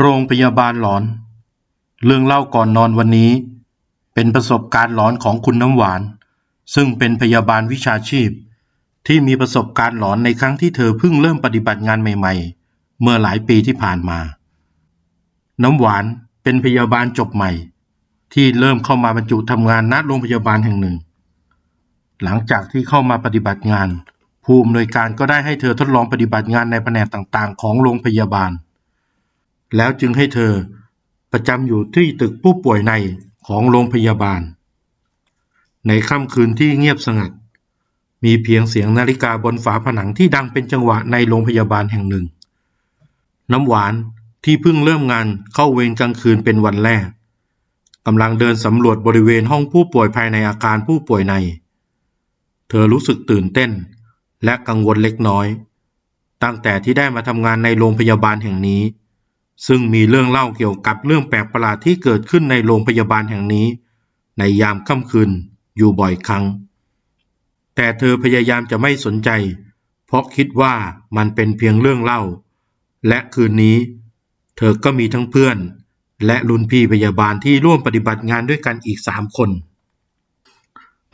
โรงพยาบาลหลอน เรื่องเล่าก่อนนอนวันนี้ เป็นประสบการณ์หลอนของคุณน้ำหวาน ซึ่งเป็นพยาบาลวิชาชีพ ที่มีประสบการณ์หลอนในครั้งที่เธอเพิ่งเริ่มปฏิบัติงานใหม่ ๆ เมื่อหลายปีที่ผ่านมา น้ำหวานเป็นพยาบาลจบใหม่ ที่เริ่มเข้ามาบรรจุทำงานณโรงพยาบาลแห่งหนึ่ง หลังจากที่เข้ามาปฏิบัติงาน ผู้อำนวยการก็ได้ให้เธอทดลองปฏิบัติงานในแผนกต่างๆ ของโรงพยาบาล แล้วจึงให้เธอประจำอยู่ที่ตึกผู้ป่วยในของโรงพยาบาล ในค่ำคืนที่เงียบสงัด มีเพียงเสียงนาฬิกาบนฝาผนังที่ดังเป็นจังหวะในโรงพยาบาลแห่งหนึ่ง น้ำหวานที่เพิ่งเริ่มงานเข้าเวรกลางคืนเป็นวันแรกกำลังเดินสำรวจบริเวณห้องผู้ป่วยภายในอาคารผู้ป่วยใน เธอรู้สึกตื่นเต้น และกังวลเล็กน้อย ตั้งแต่ที่ได้มาทำงานในโรงพยาบาลแห่งนี้ ซึ่งมีเรื่องเล่าเกี่ยวกับเรื่องแปลกประหลาดที่เกิดขึ้นในโรงพยาบาลแห่งนี้ ในยามค่ำคืนอยู่บ่อยครั้ง แต่เธอพยายามจะไม่สนใจ เพราะคิดว่ามันเป็นเพียงเรื่องเล่า และคืนนี้ เธอก็มีทั้งเพื่อน และรุ่นพี่พยาบาลที่ร่วมปฏิบัติงานด้วยกันอีกสามคน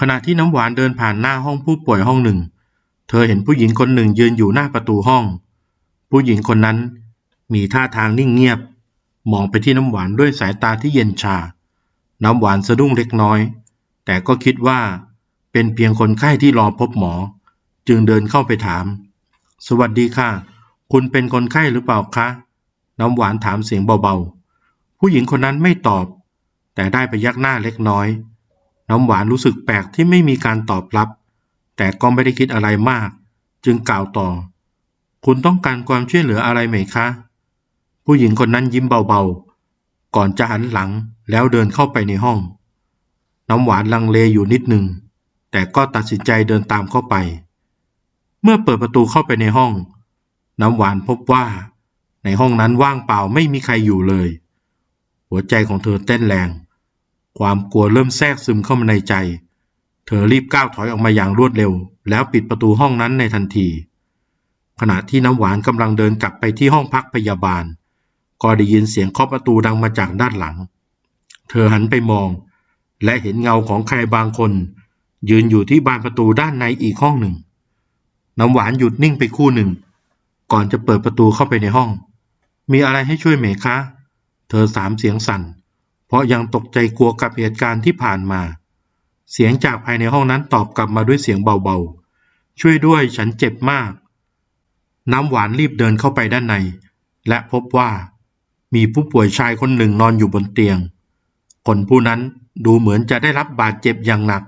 ขณะที่น้ำหวานเดินผ่านหน้าห้องผู้ป่วยห้องหนึ่ง เธอเห็นผู้หญิงคนหนึ่งยืนอยู่หน้าประตูห้อง ผู้หญิงคนนั้น มีท่าทางนิ่งเงียบ มองไปที่น้ำหวานด้วยสายตาที่เย็นชา น้ำหวานสะดุ้งเล็กน้อย แต่ก็คิดว่า เป็นเพียงคนไข้ที่รอพบหมอ จึงเดินเข้าไปถาม สวัสดีค่ะ คุณเป็นคนไข้หรือเปล่าคะ น้ำหวานถามเสียงเบาๆ ผู้หญิงคนนั้นไม่ตอบ แต่ได้ไปยักหน้าเล็กน้อย น้ำหวานรู้สึกแปลกที่ไม่มีการตอบรับ แต่ก็ไม่ได้คิดอะไรมาก จึงกล่าวต่อ คุณต้องการความช่วยเหลืออะไรไหมคะ ผู้หญิงคนนั้นยิ้มเบาๆ ก่อนจะหันหลังแล้วเดินเข้าไปในห้อง น้ำหวานลังเลอยู่นิดหนึ่ง แต่ก็ตัดสินใจเดินตามเข้าไป เมื่อเปิดประตูเข้าไปในห้อง น้ำหวานพบว่า ในห้องนั้นว่างเปล่าไม่มีใครอยู่เลย หัวใจของเธอเต้นแรง ความกลัวเริ่มแทรกซึมเข้ามาในใจ เธอรีบก้าวถอยออกมาอย่างรวดเร็ว แล้วปิดประตูห้องนั้นในทันที ขณะที่น้ำหวานกำลังเดินกลับไปที่ห้องพักพยาบาล ก็ได้ยินเสียงเคาะประตูดังมาจากด้านหลัง เธอหันไปมอง และเห็นเงาของใครบางคน ยืนอยู่ที่บานประตูด้านในอีกห้องหนึ่ง น้ำหวานหยุดนิ่งไปคู่หนึ่ง ก่อนจะเปิดประตูเข้าไปในห้อง มีอะไรให้ช่วยไหมคะ เธอสามเสียงสั่น เพราะยังตกใจกลัวกับเหตุการณ์ที่ผ่านมา เสียงจากภายในห้องนั้นตอบกลับมาด้วยเสียงเบาๆ ช่วยด้วยฉันเจ็บมากน้ำหวานรีบเดินเข้าไปด้านใน และพบว่า มีผู้ป่วยชายคนหนึ่งนอนอยู่บนเตียง คนผู้นั้นดูเหมือนจะได้รับบาดเจ็บอย่างหนัก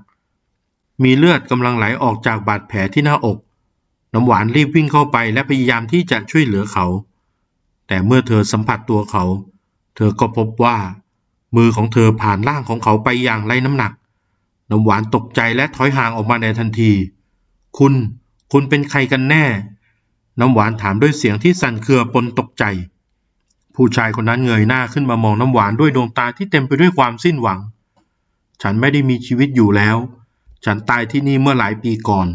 มีเลือดกำลังไหลออกจากบาดแผลที่หน้าอก น้ำหวานรีบวิ่งเข้าไปและพยายามที่จะช่วยเหลือเขา แต่เมื่อเธอสัมผัสตัวเขา เธอก็พบว่า มือของเธอผ่านร่างของเขาไปอย่างไร้น้ำหนัก น้ำหวานตกใจและถอยห่างออกมาในทันที คุณ คุณเป็นใครกันแน่ น้ำหวานถามด้วยเสียงที่สั่นเครือปนตกใจ ผู้ชายคนนั้นเงยหน้าขึ้นมามองน้ำหวานด้วยดวงตาที่เต็มไปด้วยความสิ้นหวัง ฉันไม่ได้มีชีวิตอยู่แล้ว ฉันตายที่นี่เมื่อหลายปีก่อน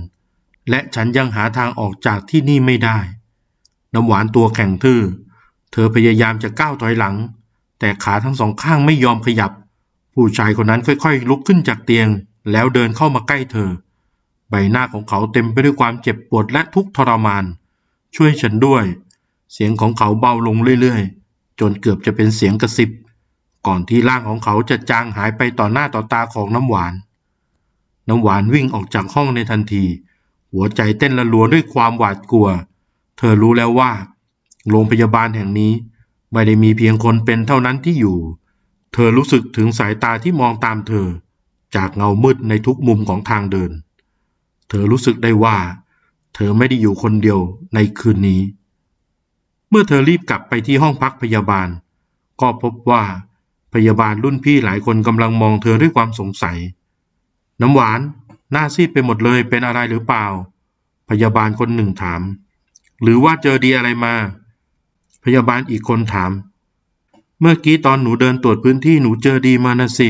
และฉันยังหาทางออกจากที่นี่ไม่ได้ น้ำหวานตัวแข็งทื่อ เธอพยายามจะก้าวถอยหลัง แต่ขาทั้งสองข้างไม่ยอมขยับ ผู้ชายคนนั้นค่อยๆ ลุกขึ้นจากเตียง แล้วเดินเข้ามาใกล้เธอ ใบหน้าของเขาเต็มไปด้วยความเจ็บปวดและทุกข์ทรมาน ช่วยฉันด้วย เสียงของเขาเบาลงเรื่อยๆ จนเกือบจะเป็นเสียงกระซิบ ก่อนที่ร่างของเขาจะจางหายไปต่อหน้าต่อตาของน้ำหวาน น้ำหวานวิ่งออกจากห้องในทันที หัวใจเต้นระรัวด้วยความหวาดกลัว เธอรู้แล้วว่า โรงพยาบาลแห่งนี้ ไม่ได้มีเพียงคนเป็นเท่านั้นที่อยู่ เธอรู้สึกถึงสายตาที่มองตามเธอ จากเงามืดในทุกมุมของทางเดิน เธอรู้สึกได้ว่า เธอไม่ได้อยู่คนเดียวในคืนนี้ เมื่อเธอรีบกลับไปที่ห้องพักพยาบาล ก็พบว่าพยาบาลรุ่นพี่หลายคนกำลังมองเธอด้วยความสงสัย น้ำหวาน หน้าซีดไปหมดเลยเป็นอะไรหรือเปล่า พยาบาลคนหนึ่งถาม หรือว่าเจอดีอะไรมา พยาบาลอีกคนถาม เมื่อกี้ตอนหนูเดินตรวจพื้นที่หนูเจอดีมานะสิ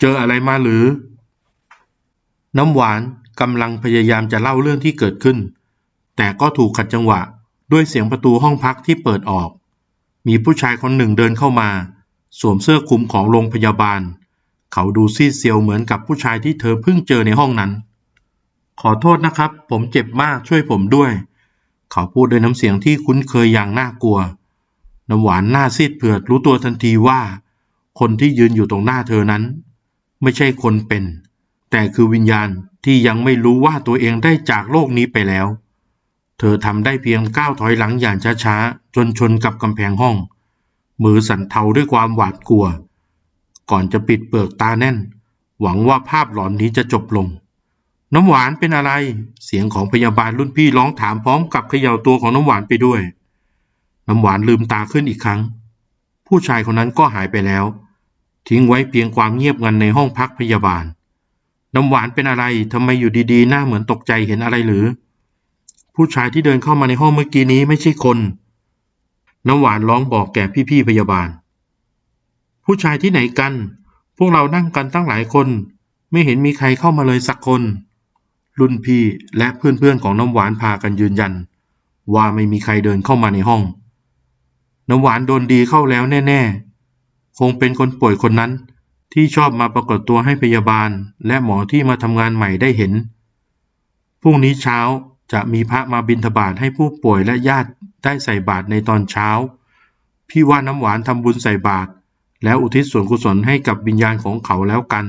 เจออะไรมาหรือ น้ำหวานกำลังพยายามจะเล่าเรื่องที่เกิดขึ้น แต่ก็ถูกขัดจังหวะ ด้วยเสียงประตูห้องพักที่เปิดออก มีผู้ชายคนหนึ่งเดินเข้ามา สวมเสื้อคลุมของโรงพยาบาล เขาดูซีดเซียวเหมือนกับผู้ชายที่เธอเพิ่งเจอในห้องนั้น ขอโทษนะครับ ผมเจ็บมากช่วยผมด้วย เขาพูดด้วยน้ำเสียงที่คุ้นเคยอย่างน่ากลัว น้ำหวานหน้าซีดเผือดรู้ตัวทันทีว่า คนที่ยืนอยู่ตรงหน้าเธอนั้น ไม่ใช่คนเป็น แต่คือวิญญาณที่ยังไม่รู้ว่าตัวเองได้จากโลกนี้ไปแล้ว เธอทำได้เพียงก้าวถอยหลังอย่างช้าๆ จนชนกับกำแพงห้อง มือสั่นเทาด้วยความหวาดกลัว ก่อนจะปิดเปลือกตาแน่น หวังว่าภาพหลอนนี้จะจบลง น้ำหวานเป็นอะไร เสียงของพยาบาลรุ่นพี่ร้องถามพร้อมกับเขย่าตัวของน้ำหวานไปด้วย น้ำหวานลืมตาขึ้นอีกครั้ง ผู้ชายคนนั้นก็หายไปแล้ว ทิ้งไว้เพียงความเงียบงันในห้องพักพยาบาล น้ำหวานเป็นอะไรทำไมอยู่ดีๆ หน้าเหมือนตกใจเห็นอะไรหรือ ผู้ชายที่เดินเข้ามาในห้องเมื่อกี้นี้ไม่ใช่คน น้ำหวานร้องบอกแก่พี่ๆพยาบาล ผู้ชายที่ไหนกัน พวกเรานั่งกันตั้งหลายคน ไม่เห็นมีใครเข้ามาเลยสักคน รุ่นพี่และเพื่อนๆของน้ำหวานพากันยืนยัน ว่าไม่มีใครเดินเข้ามาในห้อง น้ำหวานโดนดีเข้าแล้วแน่ๆ คงเป็นคนป่วยคนนั้นที่ชอบมาปรากฏตัวให้พยาบาลและหมอที่มาทำงานใหม่ได้เห็น พรุ่งนี้เช้า จะมีพระมาบิณฑบาตให้ผู้ป่วยและญาติได้ใส่บาตรในตอนเช้า พี่ว่าน้ำหวานทำบุญใส่บาตรแล้วอุทิศส่วนกุศลให้กับวิญญาณของเขาแล้วกัน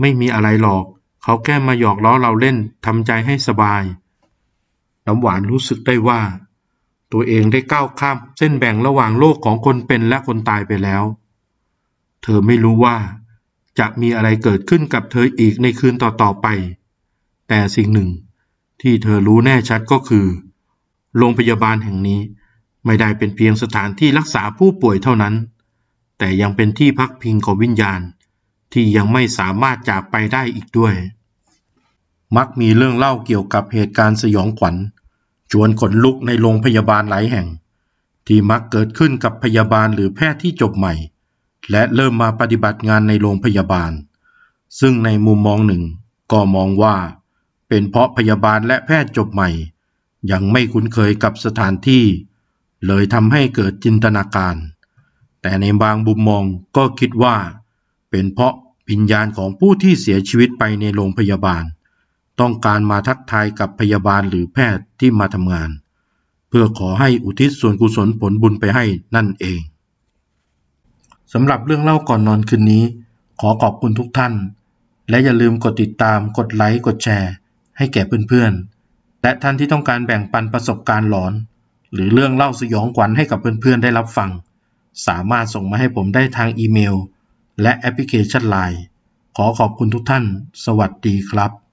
ไม่มีอะไรหรอก เขาแค่มาหยอกล้อเราเล่นทำใจให้สบาย น้ำหวานรู้สึกได้ว่า ตัวเองได้ก้าวข้ามเส้นแบ่งระหว่างโลกของคนเป็นและคนตายไปแล้ว เธอไม่รู้ว่า จะมีอะไรเกิดขึ้นกับเธออีกในคืนต่อๆไป แต่สิ่งหนึ่ง ที่เธอรู้แน่ชัดก็คือ โรงพยาบาลแห่งนี้ไม่ได้เป็นเพียงสถานที่รักษาผู้ป่วยเท่านั้น แต่ยังเป็นที่พักพิงของวิญญาณ ที่ยังไม่สามารถจากไปได้อีกด้วย มักมีเรื่องเล่าเกี่ยวกับเหตุการณ์สยองขวัญ ชวนขนลุกในโรงพยาบาลหลายแห่ง ที่มักเกิดขึ้นกับพยาบาลหรือแพทย์ที่จบใหม่ และเริ่มมาปฏิบัติงานในโรงพยาบาล ซึ่งในมุมมองหนึ่งก็มองว่า เป็นเพราะพยาบาลและแพทย์จบใหม่ ยังไม่คุ้นเคยกับสถานที่ เลยทำให้เกิดจินตนาการ แต่ในบางมุมมองก็คิดว่า เป็นเพราะวิญญาณของผู้ที่เสียชีวิตไปในโรงพยาบาล ต้องการมาทักทายกับพยาบาลหรือแพทย์ที่มาทำงาน เพื่อขอให้อุทิศส่วนกุศลผลบุญไปให้นั่นเองสำหรับเรื่องเล่าก่อนนอนคืนนี้ ขอขอบคุณทุกท่าน และอย่าลืมกดติดตามกดไลค์กดแชร์ ให้แก่เพื่อนๆ และท่านที่ต้องการแบ่งปันประสบการณ์หลอน หรือเรื่องเล่าสยองขวัญให้กับเพื่อนๆ ได้รับฟัง สามารถส่งมาให้ผมได้ทางอีเมล และแอปพลิเคชันไลน์ขอขอบคุณทุกท่าน สวัสดีครับ